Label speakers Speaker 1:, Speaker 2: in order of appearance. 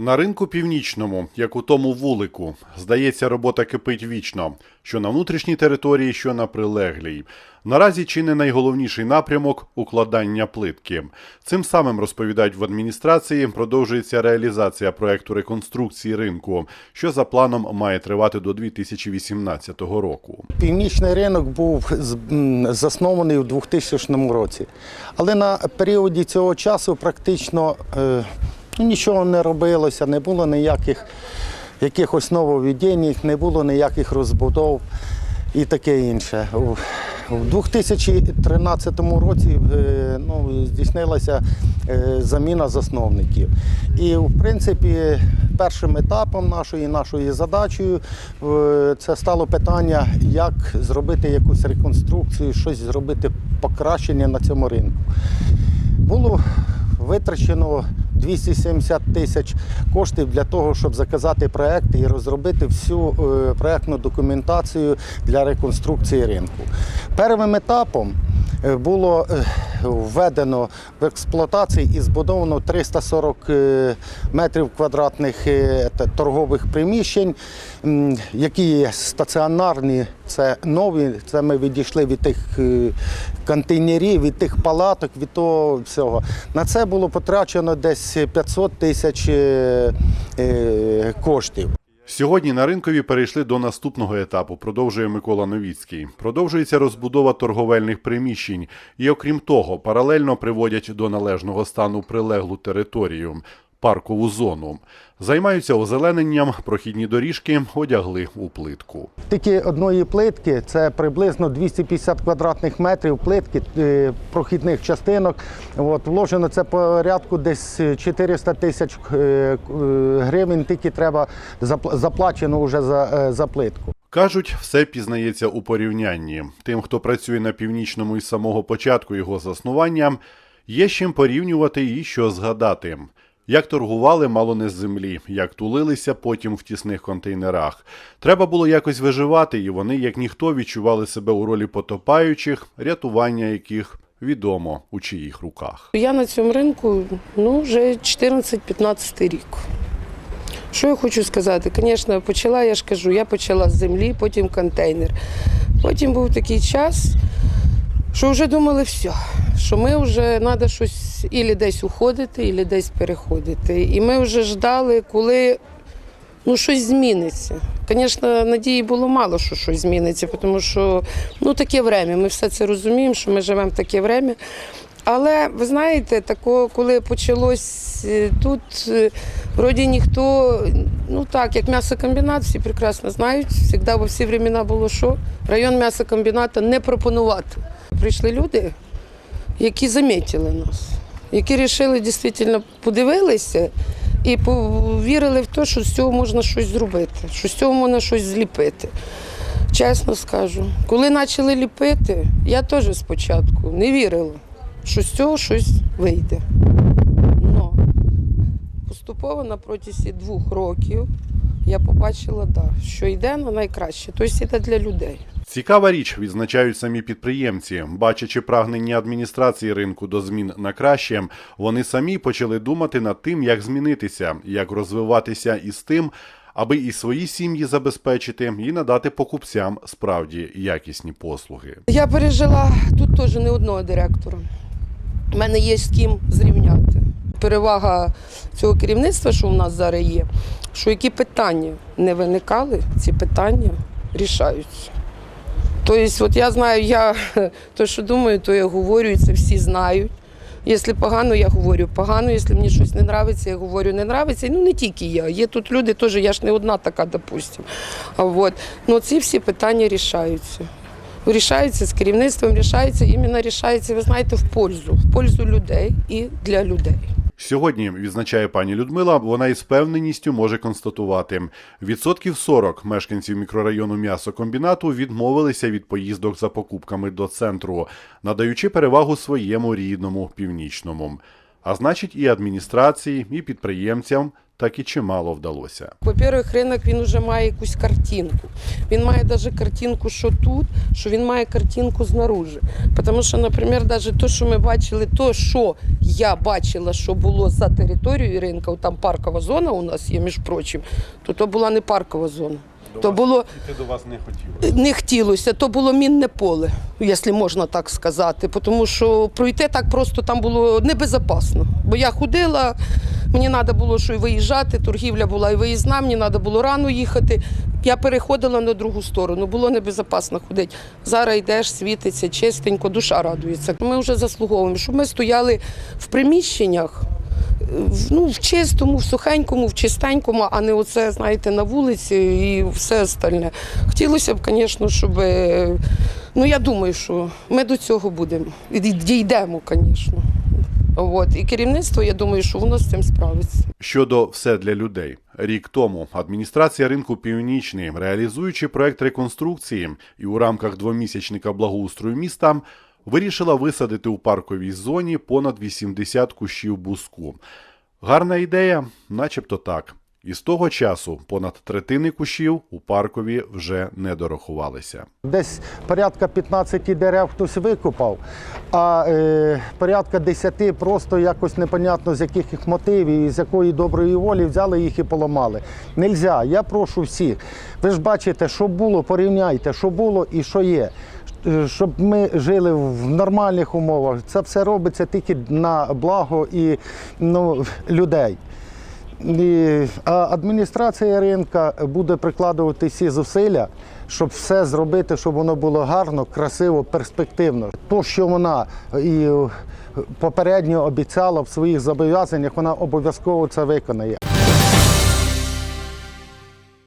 Speaker 1: На ринку північному, як у тому вулику, здається, робота кипить вічно, що на внутрішній території, що на прилеглій. Наразі чи не найголовніший напрямок укладання плитки. Цим самим розповідають в адміністрації. Продовжується реалізація проекту реконструкції ринку, що за планом має тривати до 2018 року.
Speaker 2: Північний ринок був заснований у 2000 році. Але на періоді цього часу практично е, нічого не робилося, не було ніяких якихось нововведень, не було ніяких розбудов і таке інше. У- У 2013 році е, ну, здійснилася е, заміна засновників. І, в принципі, першим етапом нашої, нашою задачею е, це стало питання, як зробити якусь реконструкцію, щось зробити покращення на цьому ринку. Було витрачено 270 тисяч коштів для того, щоб заказати проект і розробити всю е, проектну документацію для реконструкції ринку. Первим етапом е, було е, введено в експлуатацію і збудовано 340 е, метрів квадратних е, торгових приміщень, які є стаціонарні, це нові. Це ми відійшли від тих е, контейнерів, від тих палаток, від того всього. На це було потрачено десь 500 тисяч коштів.
Speaker 1: Сьогодні на ринкові перейшли до наступного етапу, продовжує Микола Новіцький. Продовжується розбудова торговельних приміщень, і окрім того, паралельно приводять до належного стану прилеглу територію. Паркову зону займаються озелененням, прохідні доріжки одягли у плитку.
Speaker 2: Тільки одної плитки це приблизно 250 квадратних метрів плитки е, прохідних частинок. От, вложено це порядку десь 400 тисяч е, е, гривень, тільки треба заплачено вже за, за плитку.
Speaker 1: Кажуть, все пізнається у порівнянні. Тим, хто працює на північному із самого початку його заснування, є з чим порівнювати і що згадати. Як торгували мало не з землі, як тулилися потім в тісних контейнерах. Треба було якось виживати, і вони, як ніхто, відчували себе у ролі потопаючих, рятування яких відомо у чиїх руках.
Speaker 3: Я на цьому ринку ну, вже 14-15 рік. Що я хочу сказати? Звісно, почала, я ж кажу, я почала з землі, потім контейнер. Потім був такий час, що вже думали, все, що ми вже треба щось ілі десь уходити, ілі десь переходити. І ми вже ждали, коли ну, щось зміниться. Звісно, надії було мало, що щось зміниться, тому що ну, таке время. Ми все це розуміємо, що ми живемо в таке время. Але ви знаєте, тако, коли почалось е, тут, е, вроді ніхто, ну так, як м'ясокомбінат, всі прекрасно знають, завжди во всі времена було що? Район м'ясокомбіната не пропонувати. Прийшли люди, які замітили нас, які вирішили дійсно подивилися і повірили в те, що з цього можна щось зробити, що з цього можна щось зліпити. Чесно скажу, коли почали ліпити, я теж спочатку не вірила, що з цього щось вийде. Но поступово на протязі двох років я побачила, да, що йде на найкраще, тобто йде для людей.
Speaker 1: Цікава річ, відзначають самі підприємці. Бачачи прагнення адміністрації ринку до змін на краще, вони самі почали думати над тим, як змінитися, як розвиватися із тим, аби і свої сім'ї забезпечити, і надати покупцям справді якісні послуги.
Speaker 3: Я пережила тут теж не одного директора. У мене є з ким зрівняти. Перевага цього керівництва, що у нас зараз є, що які питання не виникали, ці питання рішаються. Тобто, от я знаю, я то, що думаю, то я говорю, і це всі знають. Якщо погано, я говорю погано, якщо мені щось не подобається, я говорю не подобається. Ну не тільки я. Є тут люди теж, я ж не одна така, допустимо. А от. Ну, ці всі питання рішаються. Рішаються з керівництвом, рішаються, іменно рішаються, ви знаєте, в пользу, в пользу людей і для людей.
Speaker 1: Сьогодні відзначає пані Людмила. Вона із певненістю може констатувати: відсотків 40 мешканців мікрорайону м'ясокомбінату відмовилися від поїздок за покупками до центру, надаючи перевагу своєму рідному північному. А значить, і адміністрації, і підприємцям так і чимало вдалося.
Speaker 3: По-перше, ринок він вже має якусь картинку. Він має навіть картинку, що тут, що він має картинку знаружи. Тому що, наприклад, навіть те, що ми бачили, то, що я бачила, що було за територією ринку, там паркова зона у нас є, між прочим, то то була не паркова зона. То було
Speaker 1: Йти до вас не хотілося.
Speaker 3: не хотілося, то було мінне поле, якщо можна так сказати. Тому що пройти так просто там було небезпечно. Бо я ходила, мені треба було що й виїжджати, торгівля була і виїзна, мені треба було рано їхати. Я переходила на другу сторону, було небезпечно ходити. Зараз йдеш, світиться, чистенько, душа радується. Ми вже заслуговуємо, щоб ми стояли в приміщеннях. Ну, в чистому, в сухенькому, в чистенькому, а не оце, знаєте, на вулиці і все остальне. Хотілося б, звісно, щоб. е, Ну, я думаю, що ми до цього будемо. Дійдемо, звісно. От. І керівництво, я думаю, що воно з цим справиться.
Speaker 1: Щодо все для людей, рік тому адміністрація ринку Північний, реалізуючи проект реконструкції і у рамках двомісячника благоустрою міста, вирішила висадити у парковій зоні понад 80 кущів буску. Гарна ідея, начебто так. І з того часу понад третини кущів у паркові вже не дорахувалися.
Speaker 2: Десь порядка 15 дерев хтось викопав, а е, порядка 10 просто якось непонятно з яких їх мотивів і з якої доброї волі взяли їх і поламали. Нельзя. Я прошу всіх. Ви ж бачите, що було, порівняйте, що було і що є. Е, Щоб ми жили в нормальних умовах. Це все робиться тільки на благо і ну, людей. Адміністрація ринка буде прикладувати всі зусилля, щоб все зробити, щоб воно було гарно, красиво, перспективно. То, що вона і е, попередньо обіцяла в своїх зобов'язаннях, вона обов'язково це виконає.